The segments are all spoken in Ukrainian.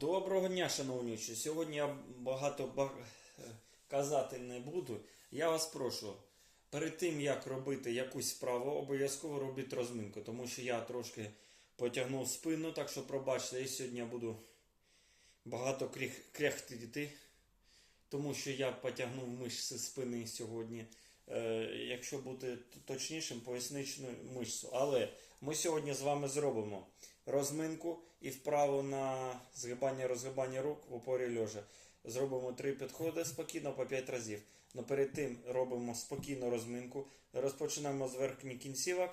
Доброго дня, шановні. Сьогодні я багато ба- казати не буду. Я вас прошу, перед тим як робити якусь справу, обов'язково робіть розминку, тому що я трошки потягнув спину, так що пробачте, я сьогодні буду багато кряхтити, тому що я потягнув мишці спини сьогодні. Е, якщо бути точнішим, поясничну мишцю. Але ми сьогодні з вами зробимо розминку і вправу на згибання розгибання рук в опорі льожа. Зробимо три підходи спокійно по 5 разів. Но перед тим робимо спокійно розминку. Розпочинаємо з верхніх кінцівок.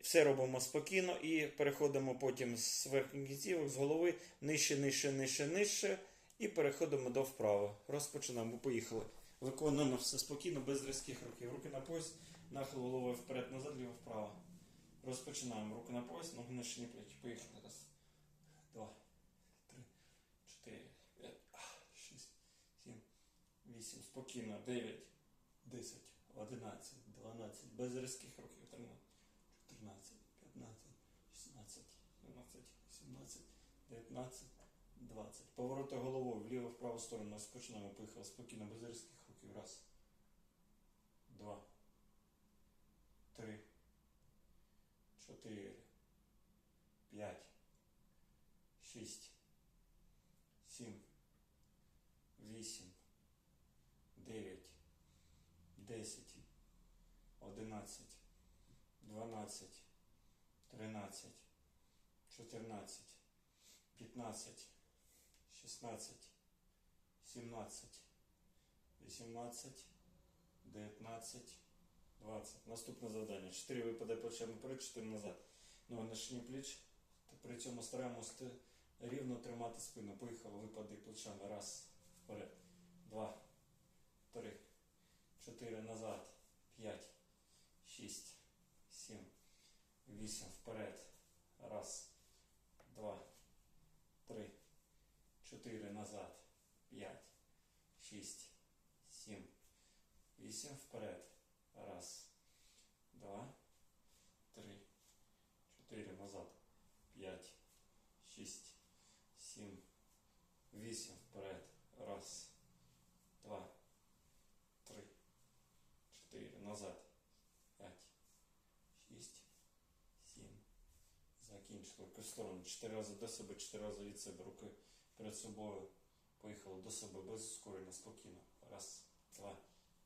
Все робимо спокійно і переходимо потім з верхніх кінцівок, з голови нижче, нижче, нижче, нижче. І переходимо до вправи. Розпочинаємо. Поїхали. Виконуємо все спокійно, без різких рухів. Руки на пояс, нахил головою вперед, назад, ліво, вправо. Розпочинаємо. Руки на пояс, ноги на шині плечі. Поїхали. Раз, два, три, чотири, п'ять, шість, сім, вісім. Спокійно. Дев'ять, десять, одинадцять, дванадцять. Без різких рухів. Тринадцять, чотирнадцять, п'ятнадцять, шістнадцять, дванадцять, сімнадцять, дев'ятнадцять. 20. Повороти головою вліво в праву сторону. Розпочинаємо. Поїхали спокійно, без різких рухів. Раз. Два. 4, пять, 6, 7, 8, девять, десять, 11, 12, 13, 14, 15, 16, 17, 18, 19, 20. Наступне завдання. 4 випади плечами вперед, 4 назад. Ноги на шині пліч. При цьому стараємося рівно тримати спину. Поїхали, випади плечами. Раз, вперед. Два, три, чотири назад. П'ять, шість, сім, вісім. Вперед. Раз, два, три. 4 назад, 5, 6, 7, 8 вперед. Раз, два, три, 4 назад, 5, 6, 7, 8 вперед. Раз, два, три, 4 назад, 5, 6, 7. Закінчили. Руки в сторону. 4 рази до себе, 4 рази від себе. Руки перед собою. Поїхали до себе без ускорення, спокійно. Раз, два,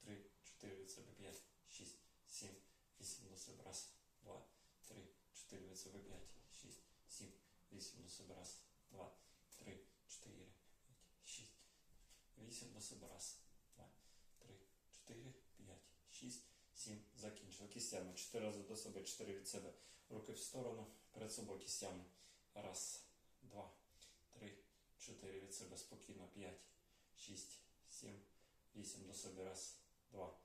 три, чотири від себе, п'ять, шість, сім, вісім до себе. Раз, два, три, чотири від себе, п'ять, шість, сім, вісім до себе. Раз, два, три, чотири, п'ять, шість, вісім до себе. Раз, два, три, чотири, п'ять, шість, сім. Закінчили. Кістями. Чотири рази до себе, чотири від себе. Руки в сторону, перед собою кістями. Раз, два, три, чотири від себе спокійно. П'ять, шість, сім, вісім до себе. Раз, два,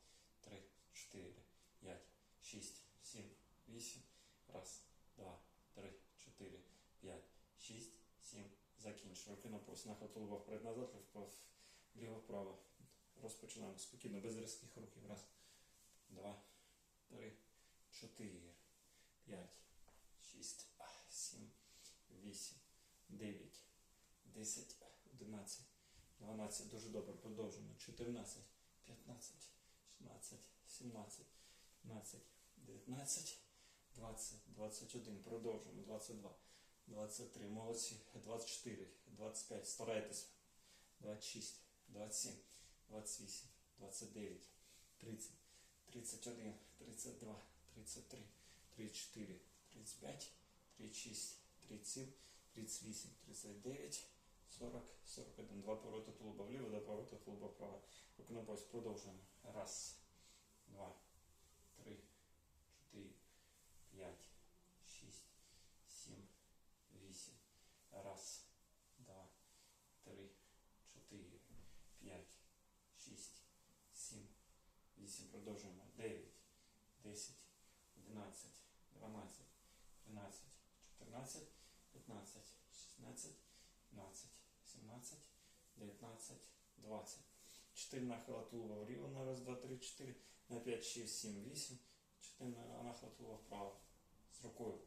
три, чотири, п'ять, шість, сім, вісім. Раз, два, три, чотири, п'ять, шість, сім. Закінчили. Руки на пояс, нахил тулуба вперед назад, вправо, вліво, вправо. Розпочинаємо спокійно, без різких рухів. Раз, два, три, чотири, п'ять, шість, а, сім, вісім, дев'ять, десять, одинадцять, дванадцять. Дуже добре. Продовжуємо. Чотирнадцять, п'ятнадцять, шістнадцять, сімнадцять, п'ятнадцять, дев'ятнадцять, двадцять, двадцять один. Продовжуємо. Двадцять два, двадцять три. Молодці. Двадцять чотири, двадцять п'ять. Старайтеся. Двадцять шість, двадцять сім, двадцять вісім, двадцять дев'ять, тридцять. 31, 32, 33, 34, 35, 36, 37, 38, 39, 40, 41. Два повороти тулуба вліво, два повороти тулуба вправо. Руки на. Продовжуємо. Раз, два, три, чотири, п'ять, шість, сім, вісім. Раз, два, три, чотири, п'ять, шість, сім. 8. Продовжуємо. 9, 10, 11, 12, 13, 14, 15, 16, 17, 17, 19, 20. 4 нахила тулова вліво на раз, 2, 3, 4, на 5, 6, 7, 8. 4 нахила тулова вправо. З рукою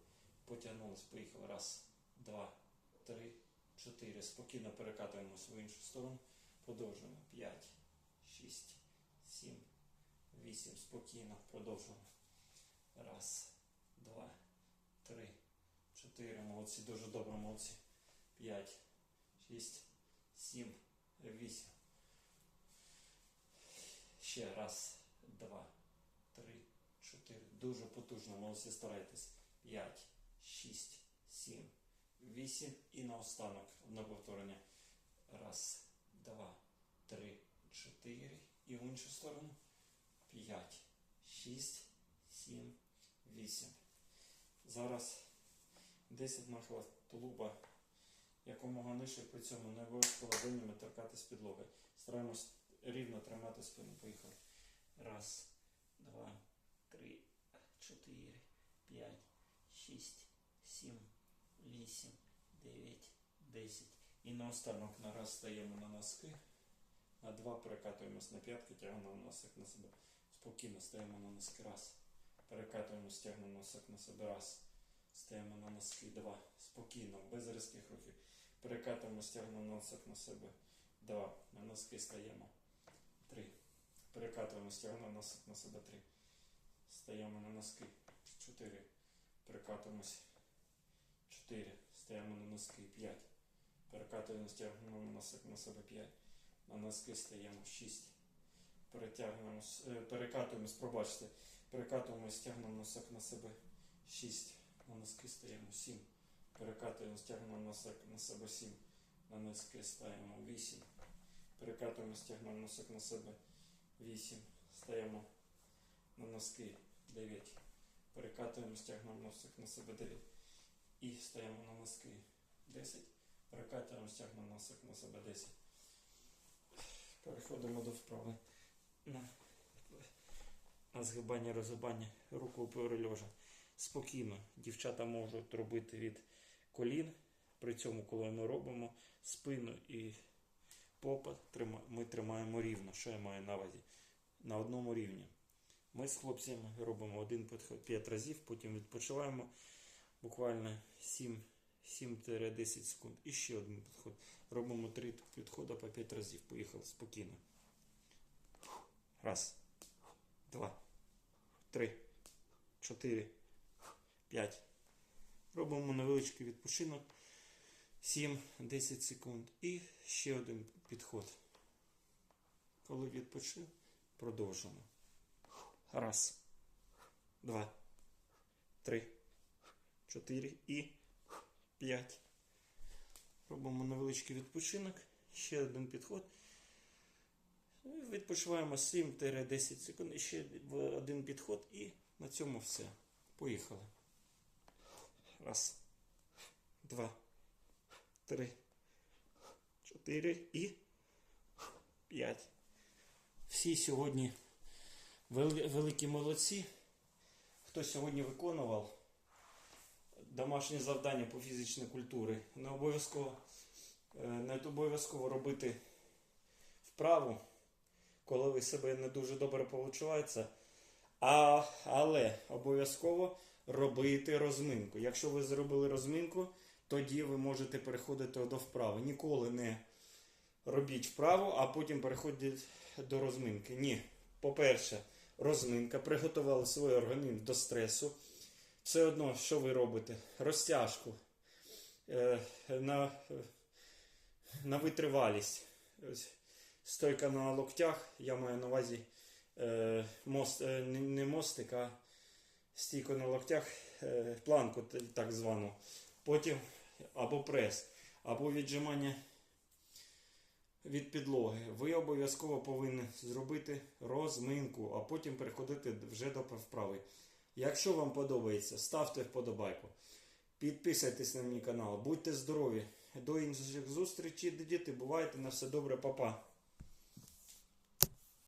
потягнулись, поїхали. Раз, два, три, 4. Спокійно перекатуємось в іншу сторону. Продовжуємо. 5, 6, 7, 8. Спокійно. Продовжуємо. Раз, два, три, чотири. Молодці. Дуже добре, молодці. 5, 6, 7, 8. Ще раз, два, три, чотири. Дуже потужно, молодці, старайтесь. 5, 6, 7, 8. І наостанок одне повторення. Раз, два, три, чотири. І в іншу сторону. 5, 6, 7, 8. Зараз 10 нахила тулуба якомога нижче, при цьому не обов'язково динами торкатись підлоги. Стараємось рівно тримати спину. Поїхали. Раз, два, три, чотири, п'ять, шість, сім, вісім, дев'ять, десять. І наостанок на раз стаємо на носки. На два перекатуємось на п'ятки, тягнемо носик на себе. Спокійно стаємо на носки. Раз. Перекатуємось, тягнемо носик на себе. Раз. Стаємо на носки. Два. Спокійно, без різких рухів. Перекатуємо, стягнемо носик на себе. Два. На носки стаємо. Три. Перекатуємо, стягнемо носик на себе. Три. Стаємо на носки. Чотири. Перекатуємось. Чотири. Стаємо на носки. П'ять. Перекатуємо, стягнемо носик на себе. П'ять. На носки стаємо. Шість. Е, перекатуємось, пробачте. Перекатуємо, стягнемо носик на себе. Шість. На носки стаємо. Сім. Перекатуємо, стягнемо носик на себе 7. На носки стаємо 8. Перекатуємо, стягнемо носик на себе 8. Стаємо на носки 9. Перекатуємо, стягнемо носик на себе 9. І стаємо на носки 10. Перекатуємо, стягнемо носик на себе 10. Переходимо до вправи на, на згибання, розгибання руку перельожа. Спокійно дівчата можуть робити від колін. При цьому, коли ми робимо спину і попа, ми тримаємо рівно. Що я маю на увазі? На одному рівні. Ми з хлопцями робимо один підход 5 разів, потім відпочиваємо буквально 7 7-10 секунд. І ще один підход. Робимо 3 підходи по 5 разів. Поїхали спокійно. Раз, два, три, чотири, п'ять. Робимо невеличкий відпочинок. 7-10 секунд. І ще один підход. Коли відпочив, продовжуємо. Раз, два, три, чотири і п'ять. Робимо невеличкий відпочинок. Ще один підход. Відпочиваємо 7-10 секунд. Ще один підход. І на цьому все. Поїхали. Раз, два, три, чотири і п'ять. Всі сьогодні великі молодці. Хто сьогодні виконував домашні завдання по фізичній культурі, не обов'язково, е, не обов'язково робити вправу, коли ви себе не дуже добре почуваєте. А, але обов'язково робити розминку. Якщо ви зробили розминку, тоді ви можете переходити до вправи. Ніколи не робіть вправу, а потім переходіть до розминки. Ні. По-перше, розминка, приготували свій організм до стресу. Все одно, що ви робите? Розтяжку е, на, на витривалість. Стойка на локтях, я маю на увазі е, мост, е, не, мостик, а стійку на локтях, е, планку так звану. Потім або прес, або віджимання від підлоги. Ви обов'язково повинні зробити розминку, а потім переходити вже до вправи. Якщо вам подобається, ставте вподобайку. Підписуйтесь на мій канал, будьте здорові. До інших зустрічей, діти. Бувайте на все добре, папа.